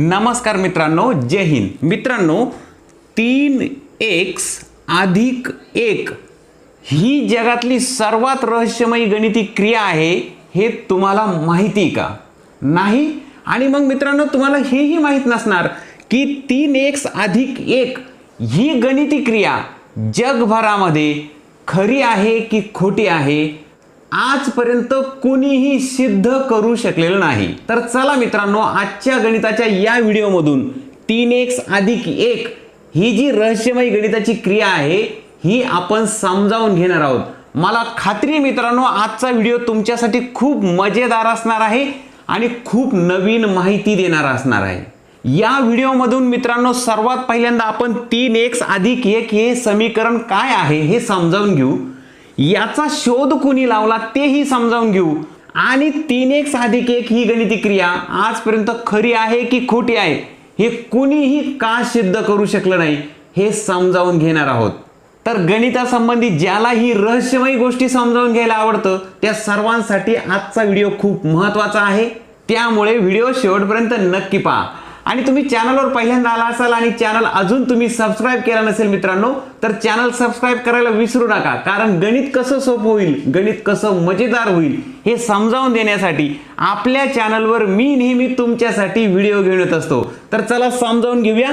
नमस्कार मित्रांनो जय हिंद. मित्रांनो तीन एक्स अधिक एक ही जगातली सर्वात रहस्यमयी गणिती क्रिया आहे हे तुम्हाला माहिती का? नाही? आणि मग मित्रांनो तुम्हाला हेही माहीत नसणार की तीन एक्स अधिक एक ही गणिती क्रिया जगभरामध्ये खरी आहे की खोटी आहे? आजपर्यंत कोणीही सिद्ध करू शकलेलं नाही. तर चला मित्रांनो आजच्या गणिताच्या या व्हिडिओमधून तीन एक्स अधिक एक ही जी रहस्यमय गणिताची क्रिया आहे ही आपण समजावून घेणार आहोत. मला खात्री आहे मित्रांनो आजचा व्हिडिओ तुमच्यासाठी खूप मजेदार असणार आहे आणि खूप नवीन माहिती देणार असणार आहे. या व्हिडिओमधून मित्रांनो सर्वात पहिल्यांदा आपण तीन एक्स अधिक एक हे समीकरण काय आहे हे समजावून घेऊ. याचा शोध कुणी लावला तेही समजावून घेऊ. आणि तीन एक साधिक एक ही गणिती क्रिया आजपर्यंत खरी आहे की खोटी आहे हे कुणीही का सिद्ध करू शकलं नाही हे समजावून घेणार आहोत. तर गणितासंबंधी ज्याला ही रहस्यमयी गोष्टी समजावून घ्यायला आवडतं त्या सर्वांसाठी आजचा व्हिडिओ खूप महत्त्वाचा आहे. त्यामुळे व्हिडिओ शेवटपर्यंत नक्की पहा. आणि तुम्ही चॅनलवर पहिल्यांदा आला असाल आणि चॅनल अजून तुम्ही सबस्क्राईब केला नसेल मित्रांनो तर चॅनल सबस्क्राईब करायला विसरू नका. कारण गणित कसं सोपं होईल गणित कसं मजेदार होईल हे समजावून देण्यासाठी आपल्या चॅनलवर मी नेहमी तुमच्यासाठी व्हिडिओ घेऊन येत असतो. तर चला समजावून घेऊया.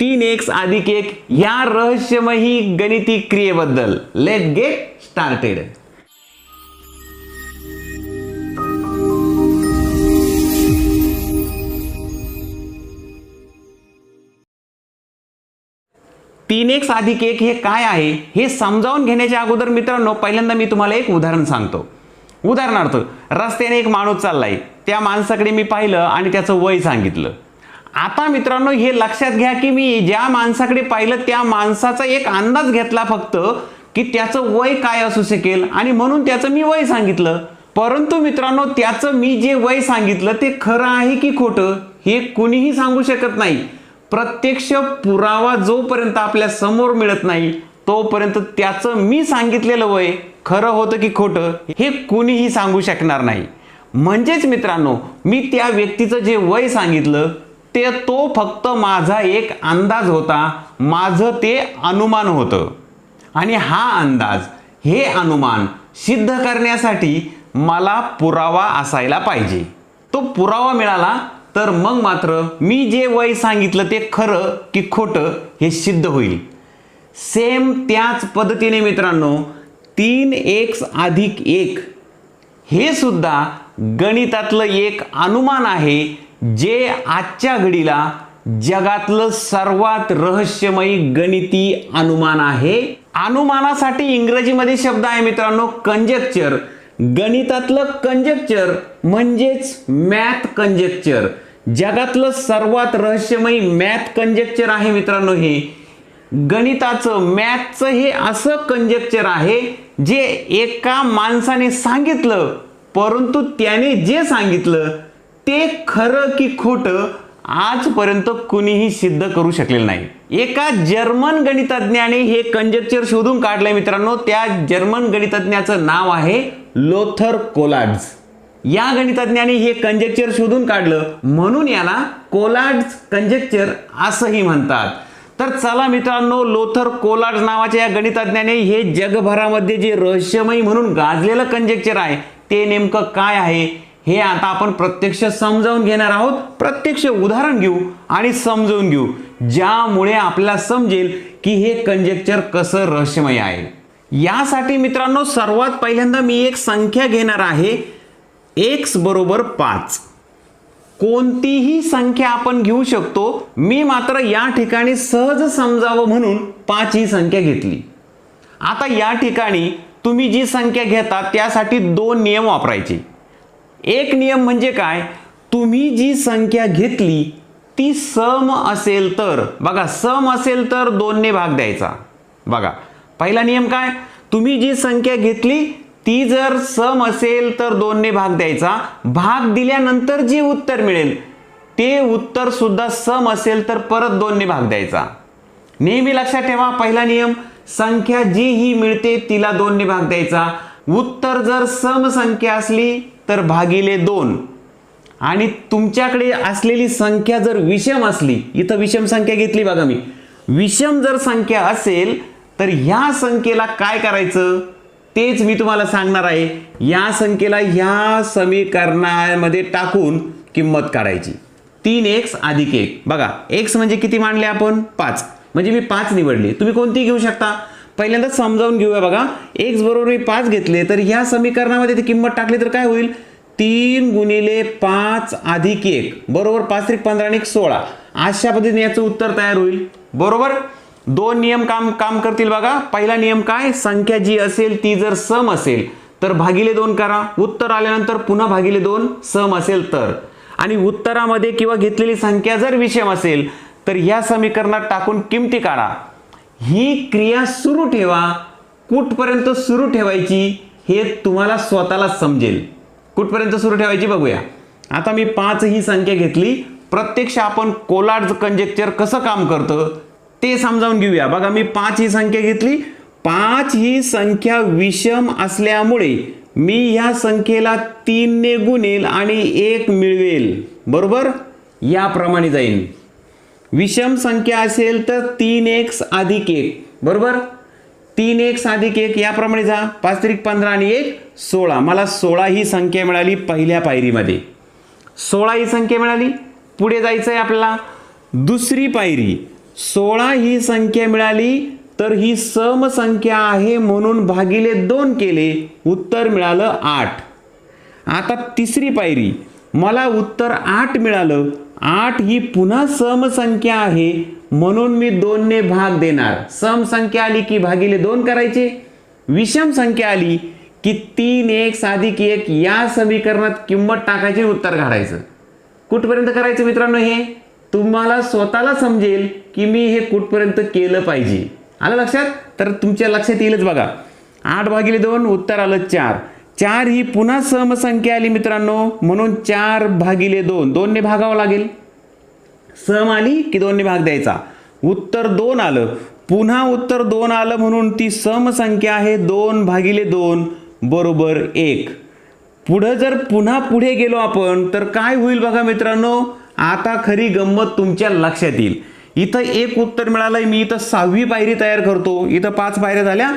तीन एक्स अधिक एक ह्या रहस्यमयी गणिती क्रियेबद्दल. लेट गेट स्टार्टेड तीन एक्स अधिक एक हे काय आहे हे समजावून घेण्याच्या अगोदर मित्रांनो पहिल्यांदा मी तुम्हाला एक उदाहरण सांगतो. उदाहरणार्थ रस्त्याने एक माणूस चाललाय. त्या माणसाकडे मी पाहिलं आणि त्याचं वय सांगितलं. आता मित्रांनो हे लक्षात घ्या की मी ज्या माणसाकडे पाहिलं त्या माणसाचा एक अंदाज घेतला फक्त की त्याचं वय काय असू शकेल आणि म्हणून त्याचं मी वय सांगितलं. परंतु मित्रांनो त्याचं मी जे वय सांगितलं ते खरं आहे की खोटं हे कुणीही सांगू शकत नाही. प्रत्यक्ष पुरावा जोपर्यंत आपल्यासमोर मिळत नाही तोपर्यंत त्याचं मी सांगितलेलं वय खरं होतं की खोटं हे कुणीही सांगू शकणार नाही. म्हणजेच मित्रांनो मी त्या व्यक्तीचं जे वय सांगितलं ते तो फक्त माझा एक अंदाज होता माझं ते अनुमान होतं. आणि हा अंदाज हे अनुमान सिद्ध करण्यासाठी मला पुरावा असायला पाहिजे. तो पुरावा मिळाला तर मग मात्र मी जे वय सांगितलं ते खरं की खोटं हे सिद्ध होईल. सेम त्याच पद्धतीने मित्रांनो तीन एक्स अधिक एक हे सुद्धा गणितातलं एक अनुमान आहे जे आजच्या घडीला जगातलं सर्वात रहस्यमयी गणिती अनुमान आहे. अनुमानासाठी इंग्रजीमध्ये शब्द आहे मित्रांनो कंजेक्चर गणितातलं कंजेक्चर म्हणजेच मॅथ कंजेक्चर जगातलं सर्वात रहस्यमयी मॅथ कंजेक्चर आहे मित्रांनो हे. गणिताचं मॅथचं हे असं कंजेक्चर आहे जे एका माणसाने सांगितलं परंतु त्याने जे सांगितलं ते खरं की खोटं आजपर्यंत कुणीही सिद्ध करू शकलेलं नाही. एका जर्मन गणितज्ञाने हे कंजेक्चर शोधून काढलंय मित्रांनो त्या जर्मन गणितज्ञाचं नाव आहे लोथर कोलाड्स या गणितज्ञाने हे कंजेक्चर शोधून काढलं. म्हणून याला कोलाड कंजेक्चर असंही म्हणतात. तर चला मित्रांनो लोथर कोलाड नावाच्या या गणितज्ञाने हे जगभरामध्ये जे रहस्यमयी म्हणून गाजलेलं कंजेक्चर आहे ते नेमकं काय आहे? हे आता आपण प्रत्यक्ष समजावून घेणार आहोत. प्रत्यक्ष उदाहरण घेऊ आणि समजावून घेऊ. ज्यामुळे आपल्याला समजेल की हे कंजेक्चर कसं रहस्यमय आहे. यासाठी मित्रांनो सर्वात पहिल्यांदा मी एक संख्या घेणार आहे. एक्स बरोबर पाच. कोणतीही संख्या आपण घेऊ शकतो. मी मात्र या ठिकाणी सहज समजावं म्हणून पाच ही संख्या घेतली. आता या ठिकाणी तुम्ही जी संख्या घेता त्यासाठी दोन नियम वापरायचे. एक नियम म्हणजे काय? तुम्ही जी संख्या घेतली ती सम असेल तर बघा सम असेल तर दोनने भाग द्यायचा. बघा पहिला नियम काय? तुम्ही जी संख्या घेतली ती जर सम असेल तर दोनने भाग द्यायचा. भाग दिल्यानंतर जे उत्तर मिळेल ते उत्तर सुद्धा सम असेल तर परत दोनने भाग द्यायचा. नेहमी लक्षात ठेवा पहिला नियम संख्या जी ही मिळते तिला दोनने भाग द्यायचा. उत्तर जर सम संख्या असली तर भागिले दोन. आणि तुमच्याकडे असलेली संख्या जर विषम असली इथं विषम संख्या घेतली बघा मी. विषम जर संख्या असेल तर ह्या संख्येला काय करायचं? तेच मी तुम्हाला सांगणार आहे. या संख्येला ह्या समीकरणामध्ये टाकून किंमत काढायची. तीन एक्स अधिक एक. बघा एक्स म्हणजे किती मांडले आपण? पाच. म्हणजे मी पाच निवडली. तुम्ही कोणती घेऊ शकता. पहिल्यांदा समजावून घेऊया बघा. एक्स बरोबर मी पाच घेतले तर ह्या समीकरणामध्ये ती किंमत टाकली तर काय होईल? तीन गुणिले पाच अधिक एक. बरोबर पाच त्रिक पंधरा आणि एक सोळा. अशा पद्धतीने याचं उत्तर तयार होईल. बरोबर? दोन नियम काम काम करतील बघा. पहिला नियम काय? संख्या जी असेल ती जर सम असेल तर भागिले दोन करा. उत्तर आल्यानंतर पुन्हा भागिले दोन सम असेल तर. आणि उत्तरामध्ये किंवा घेतलेली संख्या जर विषम असेल तर या समीकरणात टाकून किमती काढा. ही क्रिया सुरू ठेवा. कुठपर्यंत सुरू ठेवायची हे तुम्हाला स्वतःला समजेल. कुठपर्यंत सुरू ठेवायची बघूया. आता मी पाच ही संख्या घेतली. प्रत्यक्ष आपण कोलाड कंजेक्चर कसं काम करतं? ते समजावून घेऊया. बघा मी पाच ही संख्या घेतली. पाच ही संख्या विषम असल्यामुळे मी ह्या संख्येला तीनने गुणेल आणि एक मिळवेल. बरोबर? याप्रमाणे जाईल विषम संख्या असेल तर तीन एक्स अधिक एक. बरोबर? तीन एक्स अधिक एक याप्रमाणे जा. पाच त्रिक पंधरा आणि एक सोळा. मला सोळा ही संख्या मिळाली पहिल्या पायरीमध्ये. सोळा ही संख्या मिळाली. पुढे जायचं आहे आपल्याला दुसरी पायरी. सोळा ही संख्या मिळाली तर ही सम संख्या आहे म्हणून भागिले दोन केले उत्तर मिळालं आठ. आता तिसरी पायरी मला उत्तर आठ मिळालं आठ ही पुन्हा समसंख्या आहे म्हणून मी दोनने भाग देणार. सम संख्या आली की भागिले दोन करायचे? विषम संख्या आली की तीन एक साधिक एक या समीकरणात किंमत टाकायची उत्तर काढायचं. कुठपर्यंत करायचं मित्रांनो हे? तुम्हाला स्वतःला समजेल की मी हे कुठपर्यंत केलं पाहिजे. आलं लक्षात? तर तुमच्या लक्षात येईलच बघा. आठ भागिले दोन उत्तर आलं चार. चार ही पुन्हा समसंख्या आली मित्रांनो. म्हणून चार भागिले दोन. दोनने भागावं लागेल. सम आली की दोनने भाग द्यायचा. उत्तर दोन आलं. पुन्हा उत्तर दोन आलं म्हणून ती समसंख्या आहे दोन भागिले दोन बरोबर एक. पुढं जर पुन्हा पुढे गेलो आपण तर काय होईल बघा मित्रांनो? आता खरी गंमत तुमच्या लक्षात येईल. इथं एक उत्तर मिळालंय मी इथं सहावी पायरी तयार करतो. इथं पाच पायऱ्या झाल्या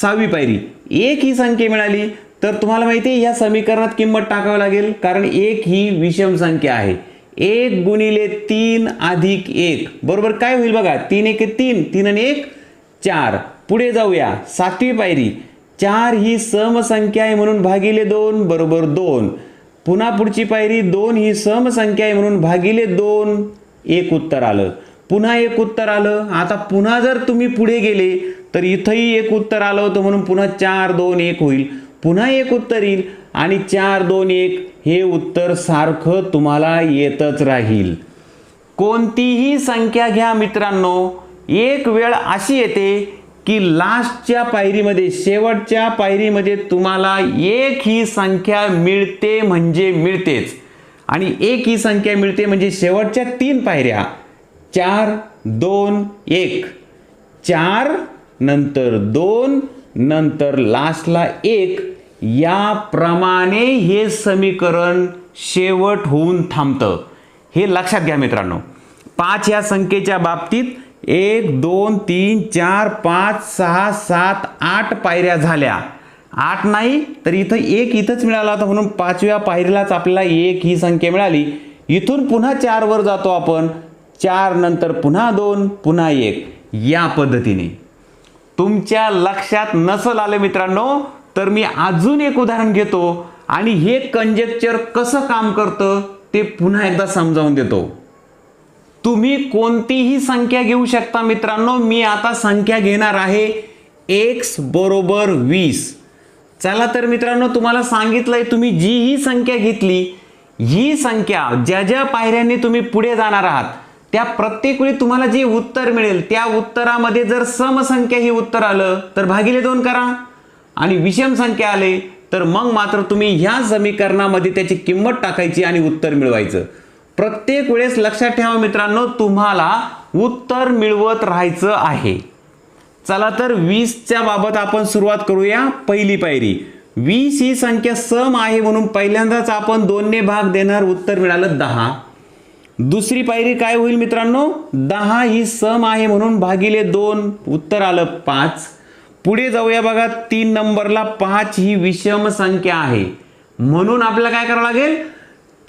सहावी पायरी. एक ही संख्या मिळाली तर तुम्हाला माहिती आहे या समीकरणात किंमत टाकावी लागेल कारण एक ही विषम संख्या आहे. एक गुणिले तीन अधिक एक. बरोबर काय होईल बघा तीन एक तीन तीन आणि एक चार. पुढे जाऊया सातवी पायरी. चार ही समसंख्या आहे म्हणून भागिले दोन बरोबर दोन. पुन्हा पुढची पायरी दोन ही समसंख्या आहे म्हणून भागिले दोन एक उत्तर आलं. पुन्हा एक उत्तर आलं. आता पुन्हा जर तुम्ही पुढे गेले तर इथंही एक उत्तर आलं होतं म्हणून पुन्हा चार दोन एक होईल. पुन्हा एक उत्तर येईल आणि चार दोन एक हे उत्तर सारखं तुम्हाला येतच राहील. कोणतीही संख्या घ्या मित्रांनो. एक वेळ अशी येते की लास्टच्या पायरीमध्ये शेवटच्या पायरीमध्ये तुम्हाला एक ही संख्या मिळते म्हणजे मिळतेच. आणि एक ही संख्या मिळते म्हणजे शेवटच्या तीन पायऱ्या. चार दोन एक. चार नंतर दोन नंतर लास्टला एक. याप्रमाणे हे समीकरण शेवट होऊन थांबतं. हे लक्षात घ्या मित्रांनो. पाच या संख्येच्या बाबतीत एक दोन तीन चार पाच सहा सात आठ पायऱ्या झाल्या. आठ नाही तर इथं एक इथंच मिळाला होता म्हणून पाचव्या पायरीलाच आपल्याला एक ही संख्या मिळाली. इथून पुन्हा चारवर जातो आपण. चार नंतर पुन्हा दोन पुन्हा एक. या पद्धतीने. तुमच्या लक्षात नसल आलं मित्रांनो तर मी अजून एक उदाहरण घेतो आणि हे कंजेक्चर कसं काम करतं ते पुन्हा एकदा समजावून देतो. तुम्ही कोणतीही संख्या घेऊ शकता मित्रांनो. मी आता संख्या घेणार आहे एक्स बरोबर वीस. चला तर मित्रांनो तुम्हाला सांगितलंय तुम्ही जी ही संख्या घेतली. ही संख्या ज्या ज्या पायऱ्यांनी तुम्ही पुढे जाणार आहात त्या प्रत्येक वेळी तुम्हाला जे उत्तर मिळेल त्या उत्तरामध्ये जर समसंख्या ही उत्तर आलं तर भागिले दोन करा. आणि विषम संख्या आले तर मग मात्र तुम्ही ह्या समीकरणामध्ये त्याची किंमत टाकायची आणि उत्तर मिळवायचं. प्रत्येक वेळेस लक्षात ठेवा मित्रांनो तुम्हाला उत्तर मिळवत राहायचं आहे. चला तर वीसच्या बाबत आपण सुरुवात करूया पहिली पायरी. वीस ही संख्या सम आहे म्हणून पहिल्यांदाच आपण दोनने भाग देणार उत्तर मिळालं दहा. दुसरी पायरी काय होईल मित्रांनो? दहा ही सम आहे म्हणून भागिले दोन उत्तर आलं पाच. पुढे जाऊया बघा तीन नंबरला पाच ही विषम संख्या आहे. म्हणून आपल्याला काय करावं लागेल?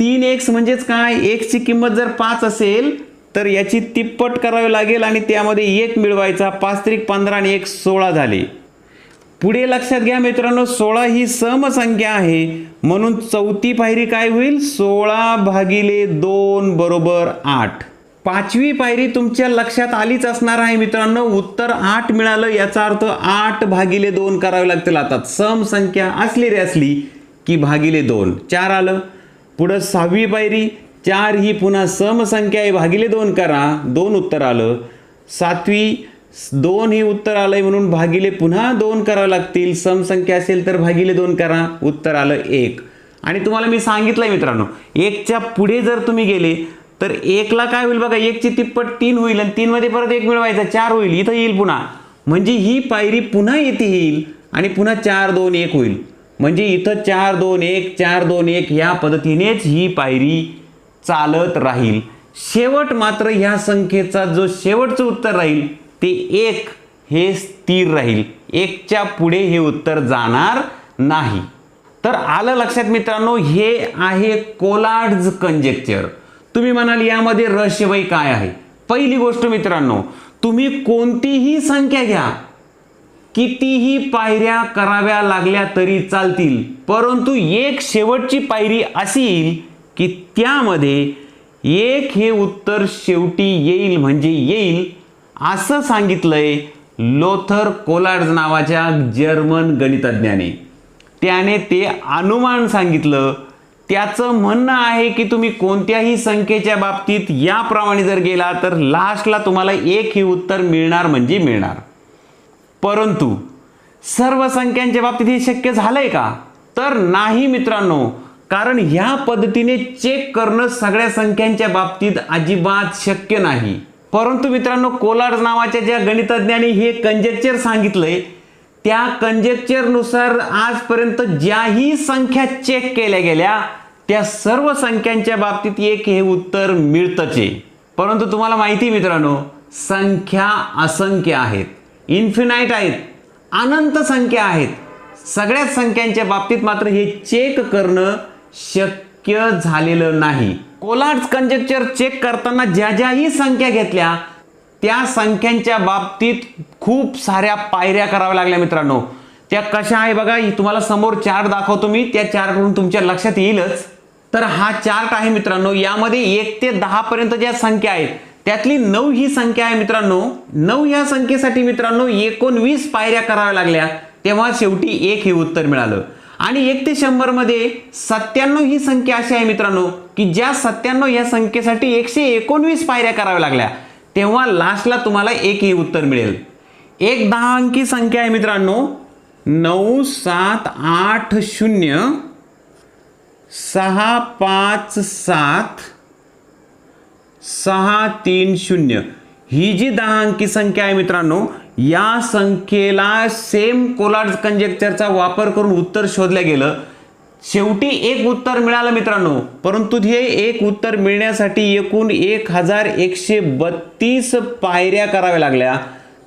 तीन एक्स म्हणजेच काय? एक्सची किंमत जर पाच असेल तर याची तिप्पट करावी लागेल आणि त्यामध्ये एक मिळवायचा. पाच त्रिक पंधरा आणि एक सोळा झाले. पुढे लक्षात घ्या मित्रांनो सोळा ही समसंख्या आहे. म्हणून चौथी पायरी काय होईल? सोळा भागिले दोन बरोबर आठ. पाचवी पायरी तुमच्या लक्षात आलीच असणार आहे मित्रांनो. उत्तर आठ मिळालं याचा अर्थ आठ भागिले दोन करावे लागतील. आता सम संख्या असली रे असली की भागिले दोन. चार आलं. पुढं सहावी पायरी चार ही पुन्हा समसंख्या आहे भागिले दोन करा दोन उत्तर आलं. सातवी दोन ही उत्तर आलं आहे म्हणून भागिले पुन्हा दोन करावं लागतील. समसंख्या असेल तर भागिले दोन करा उत्तर आलं एक. आणि तुम्हाला मी सांगितलं आहे मित्रांनो एकच्या पुढे जर तुम्ही गेले तर एकला काय होईल बघा एकची तिप्पट तीन होईल आणि तीनमध्ये परत एक मिळवायचा चार होईल. इथं येईल पुन्हा. म्हणजे ही पायरी पुन्हा येथे येईल आणि पुन्हा चार दोन एक होईल. म्हणजे इथं चार दोन एक चार दोन एक या पद्धतीनेच ही पायरी चालत राहील. शेवट मात्र ह्या संख्येचा जो शेवटचं उत्तर राहील ते एक हे स्थिर राहील. एकच्या पुढे हे उत्तर जाणार नाही. तर आलं लक्षात मित्रांनो हे आहे कोलार्ड्स कंजेक्चर तुम्ही म्हणाल यामध्ये रहस्यमय काय आहे? पहिली गोष्ट मित्रांनो तुम्ही कोणतीही संख्या घ्या. कितीही पायऱ्या कराव्या लागल्या तरी चालतील परंतु एक शेवटची पायरी अशी येईल की त्यामध्ये एक हे उत्तर शेवटी येईल म्हणजे येईल असं सांगितलंय लोथर कोलार्ड नावाच्या जर्मन गणितज्ञाने. त्याने ते अनुमान सांगितलं. त्याचं म्हणणं आहे की तुम्ही कोणत्याही संख्येच्या बाबतीत याप्रमाणे जर गेला तर लास्टला तुम्हाला एक हे उत्तर मिळणार म्हणजे मिळणार. परंतु सर्व संख्यांच्या बाबतीत हे शक्य झालंय का? तर नाही मित्रांनो कारण ह्या पद्धतीने चेक करणं सगळ्या संख्यांच्या बाबतीत अजिबात शक्य नाही. परंतु मित्रांनो कोलार नावाच्या ज्या गणितज्ञांनी हे कंजेक्चर सांगितलंय त्या कंजेक्चरनुसार आजपर्यंत ज्याही संख्या चेक केल्या गेल्या त्या सर्व संख्यांच्या बाबतीत एक हे उत्तर मिळतचे परंतु तुम्हाला माहिती आहे मित्रांनो संख्या असंख्य आहेत. इन्फिनाईट आहेत. अनंत संख्या आहेत. सगळ्याच संख्यांच्या बाबतीत मात्र हे चेक करणं शक्य झालेलं नाही. कोलार्ड्स कंजेक्चर चेक करताना ज्या ज्याही संख्या घेतल्या त्या संख्यांच्या बाबतीत खूप साऱ्या पायऱ्या कराव्या लागल्या मित्रांनो. त्या कशा आहे बघा तुम्हाला समोर चार्ट दाखवतो मी. त्या चार्टवरून तुमच्या लक्षात येईलच. तर हा चार्ट आहे मित्रांनो यामध्ये एक ते दहा पर्यंत ज्या संख्या आहेत त्यातली नऊ ही संख्या आहे मित्रांनो. नऊ या संख्येसाठी मित्रांनो एकोणवीस पायऱ्या कराव्या लागल्या. तेव्हा शेवटी एक हे उत्तर मिळालं. आणि एक ते शंभरमध्ये सत्त्याण्णव ही संख्या अशी आहे मित्रांनो की ज्या सत्त्याण्णव या संख्येसाठी एकशे एकोणवीस पायऱ्या कराव्या लागल्या. तेव्हा लास्टला तुम्हाला एक हे उत्तर मिळेल. एक दहा अंकी संख्या आहे मित्रांनो. नऊ सात आठ शून्य सहा पाच सात सहा तीन शून्य. ही जी दहा अंकी संख्या आहे मित्रांनो या संख्येला सेम कोलार्ड कंजेक्चरचा वापर करून उत्तर शोधलं गेलं. शेवटी एक उत्तर मिळालं मित्रांनो परंतु हे एक उत्तर मिळण्यासाठी एकूण एक हजार एकशे बत्तीस पायऱ्या कराव्या लागल्या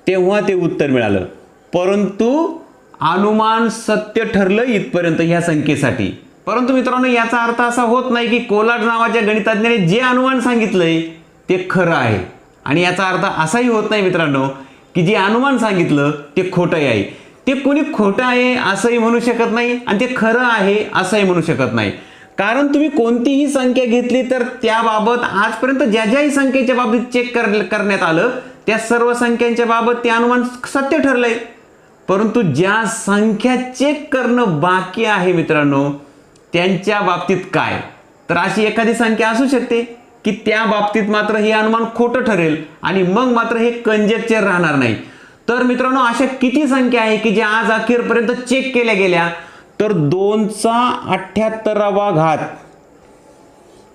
तेव्हा ते उत्तर मिळालं. परंतु अनुमान सत्य ठरलं इथपर्यंत ह्या संख्येसाठी. परंतु मित्रांनो याचा अर्थ असा होत नाही की कोलाड नावाच्या गणितज्ञाने जे अनुमान सांगितलंय ते खरं आहे. आणि याचा अर्थ असाही होत नाही मित्रांनो की जे अनुमान सांगितलं ते खोटं आहे. ते कोणी खोटं आहे असंही म्हणू शकत नाही आणि ते खरं आहे असंही म्हणू शकत नाही. कारण तुम्ही कोणतीही संख्या घेतली तर त्याबाबत आजपर्यंत ज्या ज्याही संख्येच्या बाबतीत चेक कर करण्यात आलं त्या सर्व संख्यांच्या बाबत ते अनुमान सत्य ठरलंय. परंतु ज्या संख्या चेक करणं बाकी आहे मित्रांनो त्यांच्या बाबतीत काय? तर अशी एखादी संख्या असू शकते की त्या बाबतीत मात्र हे अनुमान खोटं ठरेल आणि मग मात्र हे कंजेक्चर राहणार नाही. तर मित्रांनो अशा किती संख्या आहे की ज्या आज अखेरपर्यंत चेक केल्या गेल्या? तर दोनचा अठ्ठ्याहत्तरावा घात.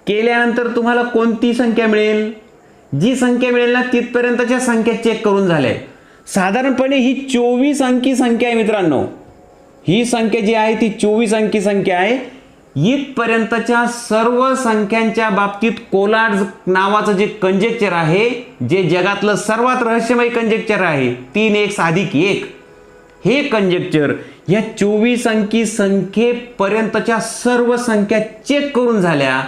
केल्यानंतर तुम्हाला कोणती संख्या मिळेल? जी संख्या मिळेल ना तिथपर्यंतच्या संख्या चेक करून झाल्या. साधारणपणे ही चोवीस अंकी संख्या आहे मित्रांनो. ही संख्या जी आहे ती चोवीस अंकी संख्या आहे. इथपर्यंतच्या सर्व संख्यांच्या बाबतीत कोलाड नावाचं जे कंजेक्चर आहे जे जगातलं सर्वात रहस्यमय कंजेक्चर आहे तीन एक साधिक एक हे कंजेक्चर या चोवीस अंकी संख्येपर्यंतच्या सर्व संख्या चेक करून झाल्या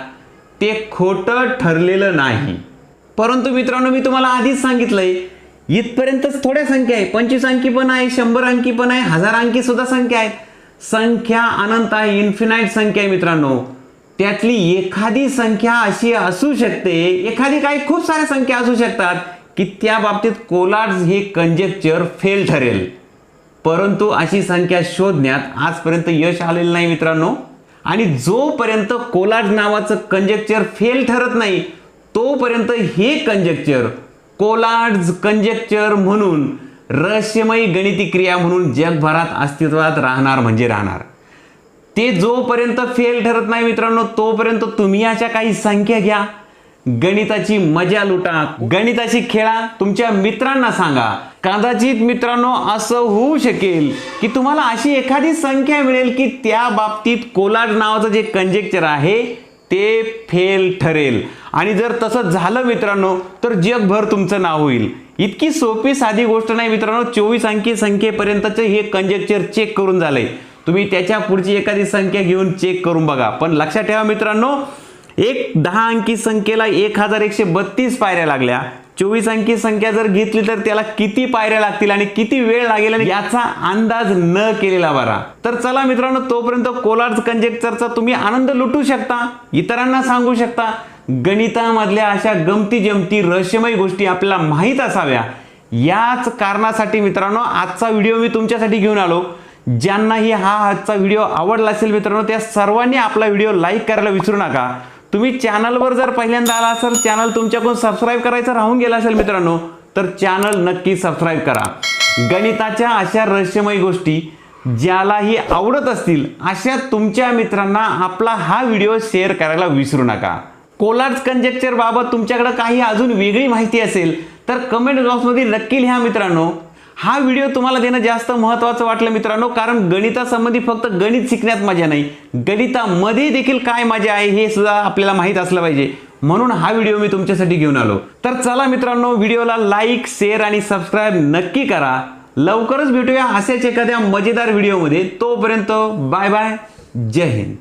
ते खोटं ठरलेलं नाही. परंतु मित्रांनो मी तुम्हाला आधीच सांगितलंय इथपर्यंतच थोड्या संख्या आहे पंचवीस अंकी पण आहे शंभर अंकी पण आहे हजार अंकी सुद्धा संख्या आहेत. संख्या अनंत आहे इन्फिनाईट संख्या आहे मित्रांनो. त्यातली एखादी संख्या अशी असू शकते एखादी काही खूप साऱ्या संख्या असू शकतात की त्या बाबतीत कोलाड हे कंजेक्चर फेल ठरेल. परंतु अशी संख्या शोधण्यात आजपर्यंत यश आलेलं नाही मित्रांनो. आणि जोपर्यंत कोलाज नावाचं कंजेक्चर फेल ठरत नाही तोपर्यंत हे कंजेक्चर कोलाड्स कंजेक्चर म्हणून रहस्यमयी गणिती क्रिया म्हणून जगभरात अस्तित्वात राहणार म्हणजे राहणार. ते जोपर्यंत फेल ठरत नाही मित्रांनो तोपर्यंत तुम्ही अशा काही संख्या घ्या. गणिताची मजा लुटा. गणिताची खेळा. तुमच्या मित्रांना सांगा. कदाचित मित्रांनो असं होऊ शकेल की तुम्हाला अशी एखादी संख्या मिळेल की त्या बाबतीत कोलाड नावाचं जे कंजेक्चर आहे ते फेल ठरेल. आणि जर तसं झालं मित्रांनो तर जगभर तुमचं नाव होईल. इतकी सोपी साधी गोष्ट नाही मित्रांनो. चोवीस अंकी संख्येपर्यंतचे हे कंजेक्चर चेक करून झालंय. तुम्ही त्याच्या पुढची एखादी संख्या घेऊन चेक करून बघा. पण लक्षात ठेवा मित्रांनो एक दहा अंकी संख्येला एक हजार एकशे बत्तीस पायऱ्या लागल्या. चोवीस अंकी संख्या जर घेतली तर त्याला किती पायऱ्या लागतील आणि किती वेळ लागेल आणि याचा अंदाज न केलेला बरा. तर चला मित्रांनो तोपर्यंत कोलार्स कंजेक्चरचा तुम्ही आनंद लुटू शकता. इतरांना सांगू शकता. गणितामधल्या अशा गमती जमती रहस्यमय गोष्टी आपल्याला माहीत असाव्या. याच कारणासाठी मित्रांनो आजचा व्हिडिओ मी तुमच्यासाठी घेऊन आलो. ज्यांनाही हा आजचा व्हिडिओ आवडला असेल मित्रांनो त्या सर्वांनी आपला व्हिडिओ लाईक करायला विसरू नका. तुम्ही चॅनलवर जर पहिल्यांदा आला असाल चॅनल तुमच्याकडून सबस्क्राईब करायचं राहून गेला असेल मित्रांनो तर चॅनल नक्की सबस्क्राईब करा. गणिताच्या अशा रहस्यमय गोष्टी ज्यालाही आवडत असतील अशा तुमच्या मित्रांना आपला हा व्हिडिओ शेअर करायला विसरू नका. कोलार्स कंजेक्चर बाबत तुमच्याकडे काही अजून वेगळी माहिती असेल तर कमेंट बॉक्समध्ये नक्की लिहा मित्रांनो. हा व्हिडिओ तुम्हाला देणं जास्त महत्त्वाचं वाटलं मित्रांनो कारण गणितासंबंधी फक्त गणित शिकण्यात मजा नाही. गणितामध्ये देखील काय मजा आहे हे सुद्धा आपल्याला माहीत असलं पाहिजे. म्हणून हा व्हिडिओ मी तुमच्यासाठी घेऊन आलो. तर चला मित्रांनो व्हिडिओला लाईक शेअर आणि सबस्क्राईब नक्की करा. लवकरच भेटूया असेच एखाद्या मजेदार व्हिडिओमध्ये तोपर्यंत बाय बाय जय हिंद.